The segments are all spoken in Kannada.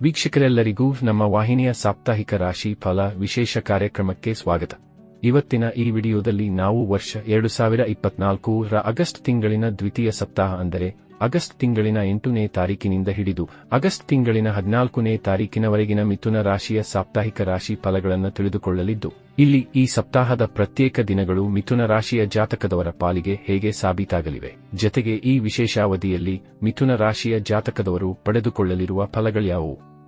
ವೀಕ್ಷಕರೆಲ್ಲರಿಗೂ ನಮ್ಮ ವಾಹಿನಿಯ ಸಾಪ್ತಾಹಿಕ ರಾಶಿ ಫಲ ವಿಶೇಷ ಕಾರ್ಯಕ್ರಮಕ್ಕೆ ಸ್ವಾಗತ. ಇವತ್ತಿನ ಈ ವಿಡಿಯೋದಲ್ಲಿ ನಾವು ವರ್ಷ ಎರಡು ಸಾವಿರ ಇಪ್ಪತ್ನಾಲ್ಕು ರ ಆಗಸ್ಟ್ ತಿಂಗಳಿನ ದ್ವಿತೀಯ ಸಪ್ತಾಹ ಅಂದರೆ ಆಗಸ್ಟ್ ತಿಂಗಳಿನ ಎಂಟನೇ ತಾರೀಕಿನಿಂದ ಹಿಡಿದು ಆಗಸ್ಟ್ ತಿಂಗಳಿನ ಹದಿನಾಲ್ಕನೇ ತಾರೀಕಿನವರೆಗಿನ ಮಿಥುನ ರಾಶಿಯ ಸಾಪ್ತಾಹಿಕ ರಾಶಿ ಫಲಗಳನ್ನು ತಿಳಿದುಕೊಳ್ಳಲಿದ್ದು, ಇಲ್ಲಿ ಈ ಸಪ್ತಾಹದ ಪ್ರತ್ಯೇಕ ದಿನಗಳು ಮಿಥುನ ರಾಶಿಯ ಜಾತಕದವರ ಪಾಲಿಗೆ ಹೇಗೆ ಸಾಬೀತಾಗಲಿವೆ. ಜತೆಗೆ ಈ ವಿಶೇಷಾವಧಿಯಲ್ಲಿ ಮಿಥುನ ರಾಶಿಯ ಜಾತಕದವರು ಪಡೆದುಕೊಳ್ಳಲಿರುವ ಫಲಗಳ್ಯಾವುವು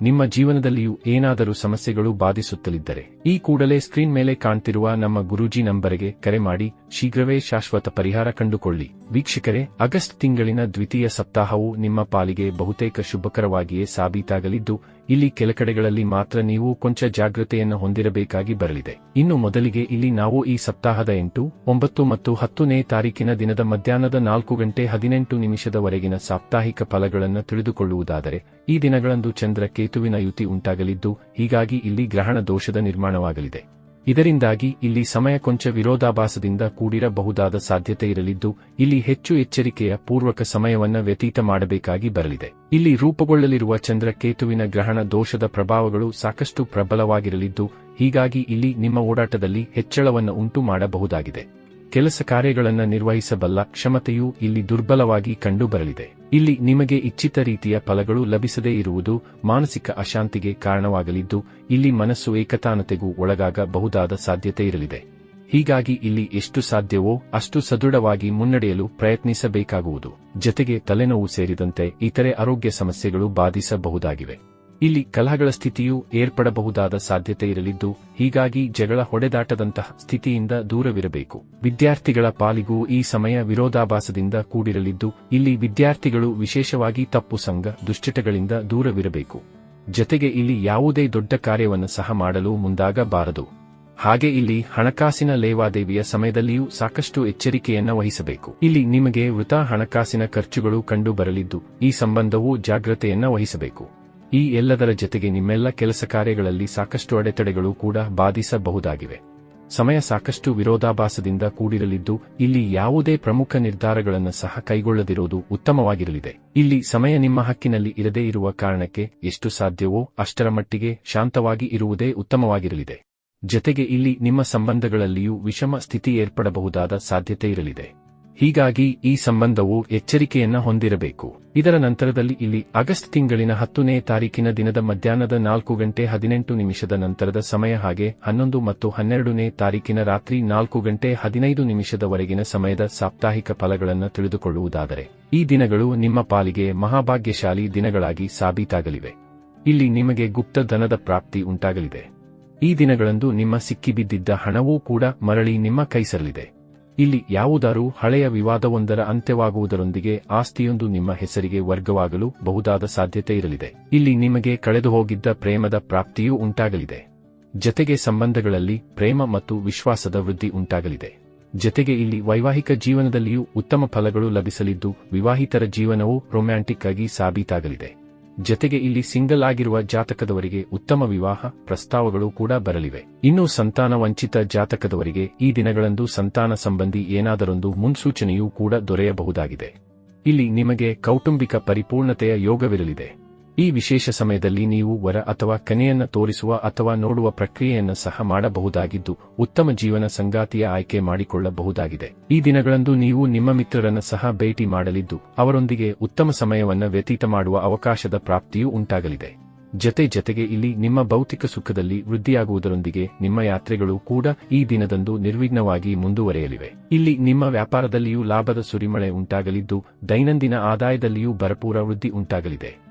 ನಿಮ್ಮ ಜೀವನದಲ್ಲಿಯೂ ಏನಾದರೂ ಸಮಸ್ಯೆಗಳು ಬಾಧಿಸುತ್ತಲಿದ್ದರೆ, ಈ ಕೂಡಲೇ ಸ್ಕ್ರೀನ್ ಮೇಲೆ ಕಾಣ್ತಿರುವ ನಮ್ಮ ಗುರೂಜಿ ನಂಬರಿಗೆ ಕರೆ ಮಾಡಿ, ಶೀಘ್ರವೇ ಶಾಶ್ವತ ಪರಿಹಾರ ಕಂಡುಕೊಳ್ಳಿ. ವೀಕ್ಷಕರೇ, ಆಗಸ್ಟ್ ತಿಂಗಳಿನ ದ್ವಿತೀಯ ಸಪ್ತಾಹವು ನಿಮ್ಮ ಪಾಲಿಗೆ ಬಹುತೇಕ ಶುಭಕರವಾಗಿಯೇ ಸಾಬೀತಾಗಲಿದ್ದು, ಇಲ್ಲಿ ಕೆಲ ಕಡೆಗಳಲ್ಲಿ ಮಾತ್ರ ನೀವು ಕೊಂಚ ಜಾಗ್ರತೆಯನ್ನು ಹೊಂದಿರಬೇಕಾಗಿ ಬರಲಿದೆ. ಇನ್ನು ಮೊದಲಿಗೆ ಇಲ್ಲಿ ನಾವು ಈ ಸಪ್ತಾಹದ ಎಂಟು, ಒಂಬತ್ತು ಮತ್ತು ಹತ್ತನೇ ತಾರೀಕಿನ ದಿನದ ಮಧ್ಯಾಹ್ನದ ನಾಲ್ಕು ಗಂಟೆ ಹದಿನೆಂಟು ನಿಮಿಷದವರೆಗಿನ ಸಾಪ್ತಾಹಿಕ ಫಲಗಳನ್ನು ತಿಳಿದುಕೊಳ್ಳುವುದಾದರೆ, ಈ ದಿನಗಳಂದು ಚಂದ್ರ ಕೇತುವಿನ ಯುತಿ ಉಂಟಾಗಲಿದ್ದು, ಹೀಗಾಗಿ ಇಲ್ಲಿ ಗ್ರಹಣ ದೋಷದ ನಿರ್ಮಾಣವಾಗಲಿದೆ. ಇದರಿಂದಾಗಿ ಇಲ್ಲಿ ಸಮಯ ಕೊಂಚ ವಿರೋಧಾಭಾಸದಿಂದ ಕೂಡಿರಬಹುದಾದ ಸಾಧ್ಯತೆ ಇರಲಿದ್ದು, ಇಲ್ಲಿ ಹೆಚ್ಚು ಎಚ್ಚರಿಕೆಯ ಪೂರ್ವಕ ಸಮಯವನ್ನ ವ್ಯತೀತ ಮಾಡಬೇಕಾಗಿ ಬರಲಿದೆ. ಇಲ್ಲಿ ರೂಪುಗೊಳ್ಳಲಿರುವ ಚಂದ್ರ ಕೇತುವಿನ ಗ್ರಹಣ ದೋಷದ ಪ್ರಭಾವಗಳು ಸಾಕಷ್ಟು ಪ್ರಬಲವಾಗಿರಲಿದ್ದು, ಹೀಗಾಗಿ ಇಲ್ಲಿ ನಿಮ್ಮ ಓಡಾಟದಲ್ಲಿ ಹೆಚ್ಚಳವನ್ನು ಉಂಟು ಮಾಡಬಹುದಾಗಿದೆ. ಕೆಲಸ ಕಾರ್ಯಗಳನ್ನು ನಿರ್ವಹಿಸಬಲ್ಲ ಕ್ಷಮತೆಯು ಇಲ್ಲಿ ದುರ್ಬಲವಾಗಿ ಕಂಡುಬರಲಿದೆ. ಇಲ್ಲಿ ನಿಮಗೆ ಇಚ್ಛಿತ ರೀತಿಯ ಫಲಗಳು ಲಭಿಸದೇ ಇರುವುದು ಮಾನಸಿಕ ಅಶಾಂತಿಗೆ ಕಾರಣವಾಗಲಿದ್ದು, ಇಲ್ಲಿ ಮನಸ್ಸು ಏಕತಾನತೆಗೂ ಒಳಗಾಗಬಹುದಾದ ಸಾಧ್ಯತೆ ಇರಲಿದೆ. ಹೀಗಾಗಿ ಇಲ್ಲಿ ಎಷ್ಟು ಸಾಧ್ಯವೋ ಅಷ್ಟು ಸದೃಢವಾಗಿ ಮುನ್ನಡೆಯಲು ಪ್ರಯತ್ನಿಸಬೇಕಾಗುವುದು. ಜತೆಗೆ ತಲೆನೋವು ಸೇರಿದಂತೆ ಇತರೆ ಆರೋಗ್ಯ ಸಮಸ್ಯೆಗಳು ಬಾಧಿಸಬಹುದಾಗಿವೆ. ಇಲ್ಲಿ ಕಲಹಗಳ ಸ್ಥಿತಿಯು ಏರ್ಪಡಬಹುದಾದ ಸಾಧ್ಯತೆ ಇರಲಿದ್ದು, ಹೀಗಾಗಿ ಜಗಳ ಹೊಡೆದಾಟದಂತಹ ಸ್ಥಿತಿಯಿಂದ ದೂರವಿರಬೇಕು. ವಿದ್ಯಾರ್ಥಿಗಳ ಪಾಲಿಗೂ ಈ ಸಮಯ ವಿರೋಧಾಭಾಸದಿಂದ ಕೂಡಿರಲಿದ್ದು, ಇಲ್ಲಿ ವಿದ್ಯಾರ್ಥಿಗಳು ವಿಶೇಷವಾಗಿ ತಪ್ಪು ಸಂಘ, ದುಶ್ಚಟಗಳಿಂದ ದೂರವಿರಬೇಕು. ಜತೆಗೆ ಇಲ್ಲಿ ಯಾವುದೇ ದೊಡ್ಡ ಕಾರ್ಯವನ್ನು ಸಹ ಮಾಡಲು ಮುಂದಾಗಬಾರದು. ಹಾಗೆ ಇಲ್ಲಿ ಹಣಕಾಸಿನ ಲೇವಾದೇವಿಯ ಸಮಯದಲ್ಲಿಯೂ ಸಾಕಷ್ಟು ಎಚ್ಚರಿಕೆಯನ್ನ ವಹಿಸಬೇಕು. ಇಲ್ಲಿ ನಿಮಗೆ ವೃತ ಹಣಕಾಸಿನ ಖರ್ಚುಗಳು ಕಂಡುಬರಲಿದ್ದು, ಈ ಸಂಬಂಧವು ಜಾಗ್ರತೆಯನ್ನ ವಹಿಸಬೇಕು. ಈ ಎಲ್ಲದರ ಜತೆಗೆ ನಿಮ್ಮೆಲ್ಲ ಕೆಲಸ ಕಾರ್ಯಗಳಲ್ಲಿ ಸಾಕಷ್ಟು ಅಡೆತಡೆಗಳು ಕೂಡ ಬಾಧಿಸಬಹುದಾಗಿವೆ. ಸಮಯ ಸಾಕಷ್ಟು ವಿರೋಧಾಭಾಸದಿಂದ ಕೂಡಿರಲಿದ್ದು, ಇಲ್ಲಿ ಯಾವುದೇ ಪ್ರಮುಖ ನಿರ್ಧಾರಗಳನ್ನು ಸಹ ಕೈಗೊಳ್ಳದಿರುವುದು ಉತ್ತಮವಾಗಿರಲಿದೆ. ಇಲ್ಲಿ ಸಮಯ ನಿಮ್ಮ ಹಕ್ಕಿನಲ್ಲಿ ಇರದೇ ಇರುವ ಕಾರಣಕ್ಕೆ ಎಷ್ಟು ಸಾಧ್ಯವೋ ಅಷ್ಟರ ಮಟ್ಟಿಗೆ ಶಾಂತವಾಗಿ ಇರುವುದೇ ಉತ್ತಮವಾಗಿರಲಿದೆ. ಜತೆಗೆ ಇಲ್ಲಿ ನಿಮ್ಮ ಸಂಬಂಧಗಳಲ್ಲಿಯೂ ವಿಷಮ ಸ್ಥಿತಿ ಏರ್ಪಡಬಹುದಾದ ಸಾಧ್ಯತೆ ಇರಲಿದೆ. ಹೀಗಾಗಿ ಈ ಸಂಬಂಧವು ಎಚ್ಚರಿಕೆಯನ್ನ ಹೊಂದಿರಬೇಕು. ಇದರ ನಂತರದಲ್ಲಿ ಇಲ್ಲಿ ಆಗಸ್ಟ್ ತಿಂಗಳಿನ ಹತ್ತನೇ ತಾರೀಕಿನ ದಿನದ ಮಧ್ಯಾಹ್ನದ ನಾಲ್ಕು ಗಂಟೆ ಹದಿನೆಂಟು ನಿಮಿಷದ ನಂತರದ ಸಮಯ ಹಾಗೆ ಹನ್ನೊಂದು ಮತ್ತು ಹನ್ನೆರಡನೇ ತಾರೀಕಿನ ರಾತ್ರಿ ನಾಲ್ಕು ಗಂಟೆ ಹದಿನೈದು ನಿಮಿಷದವರೆಗಿನ ಸಮಯದ ಸಾಪ್ತಾಹಿಕ ಫಲಗಳನ್ನು ತಿಳಿದುಕೊಳ್ಳುವುದಾದರೆ, ಈ ದಿನಗಳು ನಿಮ್ಮ ಪಾಲಿಗೆ ಮಹಾಭಾಗ್ಯಶಾಲಿ ದಿನಗಳಾಗಿ ಸಾಬೀತಾಗಲಿವೆ. ಇಲ್ಲಿ ನಿಮಗೆ ಗುಪ್ತ ಧನದ ಪ್ರಾಪ್ತಿ ಉಂಟಾಗಲಿದೆ. ಈ ದಿನಗಳಂದು ನಿಮ್ಮ ಸಿಕ್ಕಿಬಿದ್ದಿದ್ದ ಹಣವೂ ಕೂಡ ಮರಳಿ ನಿಮ್ಮ ಕೈ ಸೇರಲಿದೆ ಇಲ್ಲಿ ಯಾವುದಾರೂ ಹಳೆಯ ವಿವಾದವೊಂದರ ಅಂತ್ಯವಾಗುವುದರೊಂದಿಗೆ ಆಸ್ತಿಯೊಂದು ನಿಮ್ಮ ಹೆಸರಿಗೆ ವರ್ಗವಾಗಲು ಬಹುದಾದ ಸಾಧ್ಯತೆ ಇರಲಿದೆ. ಇಲ್ಲಿ ನಿಮಗೆ ಕಳೆದು ಹೋಗಿದ್ದ ಪ್ರೇಮದ ಪ್ರಾಪ್ತಿಯೂ ಉಂಟಾಗಲಿದೆ. ಜತೆಗೆ ಸಂಬಂಧಗಳಲ್ಲಿ ಪ್ರೇಮ ಮತ್ತು ವಿಶ್ವಾಸದ ವೃದ್ಧಿ ಉಂಟಾಗಲಿದೆ. ಜತೆಗೆ ಇಲ್ಲಿ ವೈವಾಹಿಕ ಜೀವನದಲ್ಲಿಯೂ ಉತ್ತಮ ಫಲಗಳು ಲಭಿಸಲಿದ್ದು, ವಿವಾಹಿತರ ಜೀವನವು ರೊಮ್ಯಾಂಟಿಕ್ ಆಗಿ ಸಾಬೀತಾಗಲಿದೆ. ಜತೆಗೆ ಇಲ್ಲಿ ಸಿಂಗಲ್ ಆಗಿರುವ ಜಾತಕದವರಿಗೆ ಉತ್ತಮ ವಿವಾಹ ಪ್ರಸ್ತಾವಗಳು ಕೂಡ ಬರಲಿವೆ. ಇನ್ನು ಸಂತಾನ ವಂಚಿತ ಜಾತಕದವರಿಗೆ ಈ ದಿನಗಳಂದು ಸಂತಾನ ಸಂಬಂಧಿ ಏನಾದರೊಂದು ಮುನ್ಸೂಚನೆಯೂ ಕೂಡ ದೊರೆಯಬಹುದಾಗಿದೆ. ಇಲ್ಲಿ ನಿಮಗೆ ಕೌಟುಂಬಿಕ ಪರಿಪೂರ್ಣತೆಯ ಯೋಗವಿರಲಿದೆ. ಈ ವಿಶೇಷ ಸಮಯದಲ್ಲಿ ನೀವು ವರ ಅಥವಾ ಕನೆಯನ್ನು ತೋರಿಸುವ ಅಥವಾ ನೋಡುವ ಪ್ರಕ್ರಿಯೆಯನ್ನು ಸಹ ಮಾಡಬಹುದಾಗಿದ್ದು, ಉತ್ತಮ ಜೀವನ ಸಂಗಾತಿಯ ಆಯ್ಕೆ ಮಾಡಿಕೊಳ್ಳಬಹುದಾಗಿದೆ. ಈ ದಿನಗಳಂದು ನೀವು ನಿಮ್ಮ ಮಿತ್ರರನ್ನು ಸಹ ಭೇಟಿ ಮಾಡಲಿದ್ದು, ಅವರೊಂದಿಗೆ ಉತ್ತಮ ಸಮಯವನ್ನು ವ್ಯತೀತ ಮಾಡುವ ಅವಕಾಶದ ಪ್ರಾಪ್ತಿಯೂ ಉಂಟಾಗಲಿದೆ. ಜತೆ ಜತೆಗೆ ಇಲ್ಲಿ ನಿಮ್ಮ ಭೌತಿಕ ಸುಖದಲ್ಲಿ ವೃದ್ಧಿಯಾಗುವುದರೊಂದಿಗೆ ನಿಮ್ಮ ಯಾತ್ರೆಗಳು ಕೂಡ ಈ ದಿನದಂದು ನಿರ್ವಿಘ್ನವಾಗಿ ಮುಂದುವರೆಯಲಿವೆ. ಇಲ್ಲಿ ನಿಮ್ಮ ವ್ಯಾಪಾರದಲ್ಲಿಯೂ ಲಾಭದ ಸುರಿಮಳೆ ಉಂಟಾಗಲಿದ್ದು, ದೈನಂದಿನ ಆದಾಯದಲ್ಲಿಯೂ ಭರಪೂರ ವೃದ್ಧಿ ಉಂಟಾಗಲಿದೆ.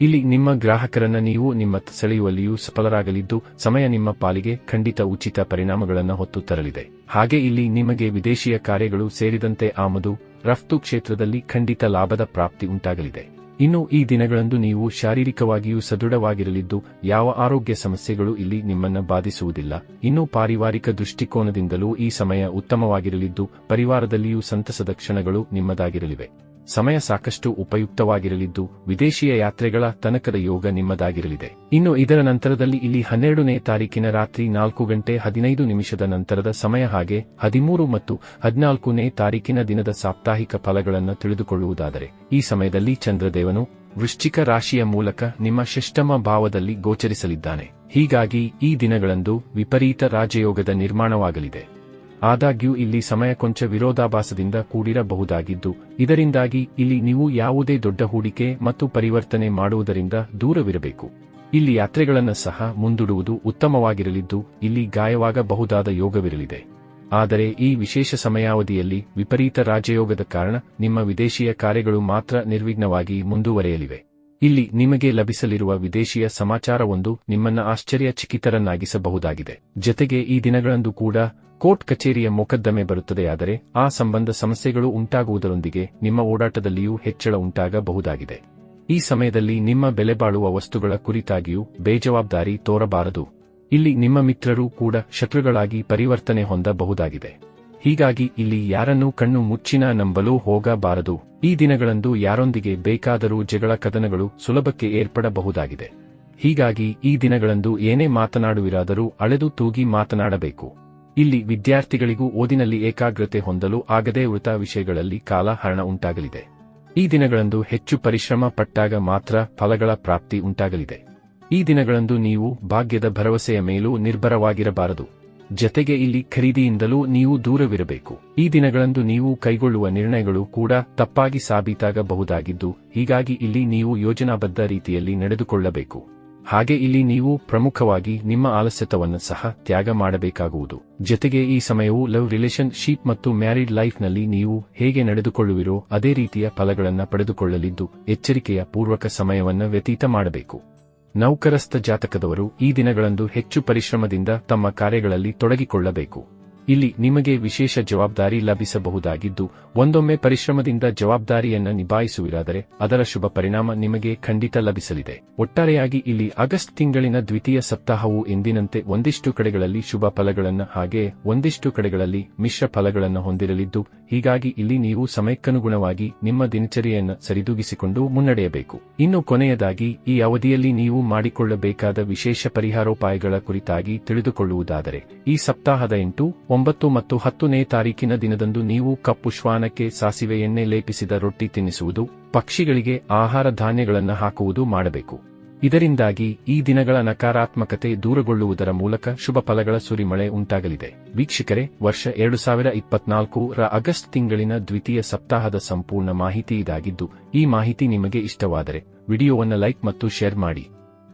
ಇಲ್ಲಿ ನಿಮ್ಮ ಗ್ರಾಹಕರನ್ನ ನೀವು ನಿಮ್ಮ ಸೆಳೆಯುವಲ್ಲಿಯೂ ಸಫಲರಾಗಲಿದ್ದು, ಸಮಯ ನಿಮ್ಮ ಪಾಲಿಗೆ ಖಂಡಿತ ಉಚಿತ ಪರಿಣಾಮಗಳನ್ನು ಹೊತ್ತು ತರಲಿದೆ. ಹಾಗೆ ಇಲ್ಲಿ ನಿಮಗೆ ವಿದೇಶಿಯ ಕಾರ್ಯಗಳು ಸೇರಿದಂತೆ ಆಮದು, ರಫ್ತು ಕ್ಷೇತ್ರದಲ್ಲಿ ಖಂಡಿತ ಲಾಭದ ಪ್ರಾಪ್ತಿ ಉಂಟಾಗಲಿದೆ. ಇನ್ನು ಈ ದಿನಗಳಂದು ನೀವು ಶಾರೀರಿಕವಾಗಿಯೂ ಸದೃಢವಾಗಿರಲಿದ್ದು, ಯಾವ ಆರೋಗ್ಯ ಸಮಸ್ಯೆಗಳು ಇಲ್ಲಿ ನಿಮ್ಮನ್ನ ಬಾಧಿಸುವುದಿಲ್ಲ. ಇನ್ನು ಪಾರಿವಾರಿಕ ದೃಷ್ಟಿಕೋನದಿಂದಲೂ ಈ ಸಮಯ ಉತ್ತಮವಾಗಿರಲಿದ್ದು, ಪರಿವಾರದಲ್ಲಿಯೂ ಸಂತಸದ ಕ್ಷಣಗಳು ನಿಮ್ಮದಾಗಿರಲಿವೆ. ಸಮಯ ಸಾಕಷ್ಟು ಉಪಯುಕ್ತವಾಗಿರಲಿದ್ದು, ವಿದೇಶೀಯ ಯಾತ್ರೆಗಳ ತನಕದ ಯೋಗ ನಿಮ್ಮದಾಗಿರಲಿದೆ. ಇನ್ನು ಇದರ ನಂತರದಲ್ಲಿ ಇಲ್ಲಿ ಹನ್ನೆರಡನೇ ತಾರೀಕಿನ ರಾತ್ರಿ ನಾಲ್ಕು ಗಂಟೆ ಹದಿನೈದು ನಿಮಿಷದ ನಂತರದ ಸಮಯ ಹಾಗೆ ಹದಿಮೂರು ಮತ್ತು ಹದಿನಾಲ್ಕನೇ ತಾರೀಕಿನ ದಿನದ ಸಾಪ್ತಾಹಿಕ ಫಲಗಳನ್ನು ತಿಳಿದುಕೊಳ್ಳುವುದಾದರೆ, ಈ ಸಮಯದಲ್ಲಿ ಚಂದ್ರದೇವನು ವೃಶ್ಚಿಕ ರಾಶಿಯ ಮೂಲಕ ನಿಮ್ಮ ಷಷ್ಟಮ ಭಾವದಲ್ಲಿ ಗೋಚರಿಸಲಿದ್ದಾನೆ. ಹೀಗಾಗಿ ಈ ದಿನಗಳಂದು ವಿಪರೀತ ರಾಜಯೋಗದ ನಿರ್ಮಾಣವಾಗಲಿದೆ. ಆದಾಗ್ಯೂ ಇಲ್ಲಿ ಸಮಯ ಕೊಂಚ ವಿರೋಧಾಭಾಸದಿಂದ ಕೂಡಿರಬಹುದಾಗಿದ್ದು, ಇದರಿಂದಾಗಿ ಇಲ್ಲಿ ನೀವು ಯಾವುದೇ ದೊಡ್ಡ ಹೂಡಿಕೆ ಮತ್ತು ಪರಿವರ್ತನೆ ಮಾಡುವುದರಿಂದ ದೂರವಿರಬೇಕು. ಇಲ್ಲಿ ಯಾತ್ರೆಗಳನ್ನು ಸಹ ಮುಂದೂಡುವುದು ಉತ್ತಮವಾಗಿರಲಿದ್ದು, ಇಲ್ಲಿ ಗಾಯವಾಗಬಹುದಾದ ಯೋಗವಿರಲಿದೆ. ಆದರೆ ಈ ವಿಶೇಷ ಸಮಯಾವಧಿಯಲ್ಲಿ ವಿಪರೀತ ರಾಜಯೋಗದ ಕಾರಣ ನಿಮ್ಮ ವಿದೇಶೀಯ ಕಾರ್ಯಗಳು ಮಾತ್ರ ನಿರ್ವಿಘ್ನವಾಗಿ ಮುಂದುವರೆಯಲಿವೆ. ಇಲ್ಲಿ ನಿಮಗೆ ಲಭಿಸಲಿರುವ ವಿದೇಶಿಯ ಸಮಾಚಾರವೊಂದು ನಿಮ್ಮನ್ನ ಆಶ್ಚರ್ಯಚಕಿತರನ್ನಾಗಿಸಬಹುದಾಗಿದೆ. ಜತೆಗೆ ಈ ದಿನಗಳಂದು ಕೂಡ ಕೋರ್ಟ್ ಕಚೇರಿಯ ಮೊಕದ್ದಮೆ ಬರುತ್ತದೆಯಾದರೆ ಆ ಸಂಬಂಧ ಸಮಸ್ಯೆಗಳು ಉಂಟಾಗುವುದರೊಂದಿಗೆ ನಿಮ್ಮ ಓಡಾಟದಲ್ಲಿಯೂ ಹೆಚ್ಚಳ ಉಂಟಾಗಬಹುದಾಗಿದೆ. ಈ ಸಮಯದಲ್ಲಿ ನಿಮ್ಮ ಬೆಲೆಬಾಳುವ ವಸ್ತುಗಳ ಕುರಿತಾಗಿಯೂ ಬೇಜವಾಬ್ದಾರಿ ತೋರಬಾರದು. ಇಲ್ಲಿ ನಿಮ್ಮ ಮಿತ್ರರೂ ಕೂಡ ಶತ್ರುಗಳಾಗಿ ಪರಿವರ್ತನೆ ಹೊಂದಬಹುದಾಗಿದೆ. ಹೀಗಾಗಿ ಇಲ್ಲಿ ಯಾರನ್ನೂ ಕಣ್ಣು ಮುಚ್ಚಿನ ನಂಬಲು ಹೋಗಬಾರದು. ಈ ದಿನಗಳಂದು ಯಾರೊಂದಿಗೆ ಬೇಕಾದರೂ ಜಗಳ ಕದನಗಳು ಸುಲಭಕ್ಕೆ ಏರ್ಪಡಬಹುದಾಗಿದೆ. ಹೀಗಾಗಿ ಈ ದಿನಗಳಂದು ಏನೇ ಮಾತನಾಡುವಿರಾದರೂ ಅಳೆದು ತೂಗಿ ಮಾತನಾಡಬೇಕು. ಇಲ್ಲಿ ವಿದ್ಯಾರ್ಥಿಗಳಿಗೂ ಓದಿನಲ್ಲಿ ಏಕಾಗ್ರತೆ ಹೊಂದಲು ಆಗದೇ ಉಳಿತ ವಿಷಯಗಳಲ್ಲಿ ಕಾಲಹರಣ ಉಂಟಾಗಲಿದೆ. ಈ ದಿನಗಳಂದು ಹೆಚ್ಚು ಪರಿಶ್ರಮ ಪಟ್ಟಾಗ ಮಾತ್ರ ಫಲಗಳ ಪ್ರಾಪ್ತಿ ಉಂಟಾಗಲಿದೆ. ಈ ದಿನಗಳಂದು ನೀವು ಭಾಗ್ಯದ ಭರವಸೆಯ ಮೇಲೂ ನಿರ್ಭರವಾಗಿರಬಾರದು. ಜತೆಗೆ ಇಲ್ಲಿ ಖರೀದಿಯಿಂದಲೂ ನೀವು ದೂರವಿರಬೇಕು. ಈ ದಿನಗಳಂದು ನೀವು ಕೈಗೊಳ್ಳುವ ನಿರ್ಣಯಗಳು ಕೂಡ ತಪ್ಪಾಗಿ ಸಾಬೀತಾಗಬಹುದಾಗಿದ್ದು, ಹೀಗಾಗಿ ಇಲ್ಲಿ ನೀವು ಯೋಜನಾಬದ್ಧ ರೀತಿಯಲ್ಲಿ ನಡೆದುಕೊಳ್ಳಬೇಕು. ಹಾಗೆ ಇಲ್ಲಿ ನೀವು ಪ್ರಮುಖವಾಗಿ ನಿಮ್ಮ ಆಲಸ್ಯತವನ್ನು ಸಹ ತ್ಯಾಗ ಮಾಡಬೇಕಾಗುವುದು. ಜತೆಗೆ ಈ ಸಮಯವು ಲವ್ ರಿಲೇಶನ್ ಶೀಪ್ ಮತ್ತು ಮ್ಯಾರಿಡ್ ಲೈಫ್ನಲ್ಲಿ ನೀವು ಹೇಗೆ ನಡೆದುಕೊಳ್ಳುವಿರೋ ಅದೇ ರೀತಿಯ ಫಲಗಳನ್ನು ಪಡೆದುಕೊಳ್ಳಲಿದ್ದು, ಎಚ್ಚರಿಕೆಯ ಪೂರ್ವಕ ಸಮಯವನ್ನು ವ್ಯತೀತ ಮಾಡಬೇಕು. ನೌಕರಸ್ಥ ಜಾತಕದವರು ಈ ದಿನಗಳಂದು ಹೆಚ್ಚು ಪರಿಶ್ರಮದಿಂದ ತಮ್ಮ ಕಾರ್ಯಗಳಲ್ಲಿ ತೊಡಗಿಕೊಳ್ಳಬೇಕು. ಇಲ್ಲಿ ನಿಮಗೆ ವಿಶೇಷ ಜವಾಬ್ದಾರಿ ಲಭಿಸಬಹುದಾಗಿದ್ದು, ಒಂದೊಮ್ಮೆ ಪರಿಶ್ರಮದಿಂದ ಜವಾಬ್ದಾರಿಯನ್ನ ನಿಭಾಯಿಸುವಿರಾದರೆ ಅದರ ಶುಭ ಪರಿಣಾಮ ನಿಮಗೆ ಖಂಡಿತ ಲಭಿಸಲಿದೆ. ಒಟ್ಟಾರೆಯಾಗಿ ಇಲ್ಲಿ ಆಗಸ್ಟ್ ತಿಂಗಳಿನ ದ್ವಿತೀಯ ಸಪ್ತಾಹವು ಎಂದಿನಂತೆ ಒಂದಿಷ್ಟು ಕಡೆಗಳಲ್ಲಿ ಶುಭ ಫಲಗಳನ್ನು ಹಾಗೆಯೇ ಒಂದಿಷ್ಟು ಕಡೆಗಳಲ್ಲಿ ಮಿಶ್ರ ಫಲಗಳನ್ನು ಹೊಂದಿರಲಿದ್ದು, ಹೀಗಾಗಿ ಇಲ್ಲಿ ನೀವು ಸಮಯಕ್ಕನುಗುಣವಾಗಿ ನಿಮ್ಮ ದಿನಚರಿಯನ್ನು ಸರಿದೂಗಿಸಿಕೊಂಡು ಮುನ್ನಡೆಯಬೇಕು. ಇನ್ನು ಕೊನೆಯದಾಗಿ, ಈ ಅವಧಿಯಲ್ಲಿ ನೀವು ಮಾಡಿಕೊಳ್ಳಬೇಕಾದ ವಿಶೇಷ ಪರಿಹಾರೋಪಾಯಗಳ ಕುರಿತಾಗಿ ತಿಳಿದುಕೊಳ್ಳುವುದಾದರೆ, ಈ ಸಪ್ತಾಹದ ಎಂಟು ಒಂಬತ್ತು ಮತ್ತು ಹತ್ತನೇ ತಾರೀಕಿನ ದಿನದಂದು ನೀವು ಕಪ್ಪು ಶ್ವಾನಕ್ಕೆ ಸಾಸಿವೆ ಎಣ್ಣೆ ಲೇಪಿಸಿದ ರೊಟ್ಟಿ ತಿನ್ನಿಸುವುದು, ಪಕ್ಷಿಗಳಿಗೆ ಆಹಾರ ಧಾನ್ಯಗಳನ್ನು ಹಾಕುವುದು ಮಾಡಬೇಕು. ಇದರಿಂದಾಗಿ ಈ ದಿನಗಳ ನಕಾರಾತ್ಮಕತೆ ದೂರಗೊಳ್ಳುವುದರ ಮೂಲಕ ಶುಭ ಫಲಗಳ ಸುರಿಮಳೆ ಉಂಟಾಗಲಿದೆ. ವೀಕ್ಷಕರೇ, ವರ್ಷ ಎರಡು ಸಾವಿರ ಇಪ್ಪತ್ನಾಲ್ಕು ರ ಆಗಸ್ಟ್ ತಿಂಗಳಿನ ದ್ವಿತೀಯ ಸಪ್ತಾಹದ ಸಂಪೂರ್ಣ ಮಾಹಿತಿ ಇದಾಗಿದ್ದು, ಈ ಮಾಹಿತಿ ನಿಮಗೆ ಇಷ್ಟವಾದರೆ, ವಿಡಿಯೋವನ್ನು ಲೈಕ್ ಮತ್ತು ಶೇರ್ ಮಾಡಿ.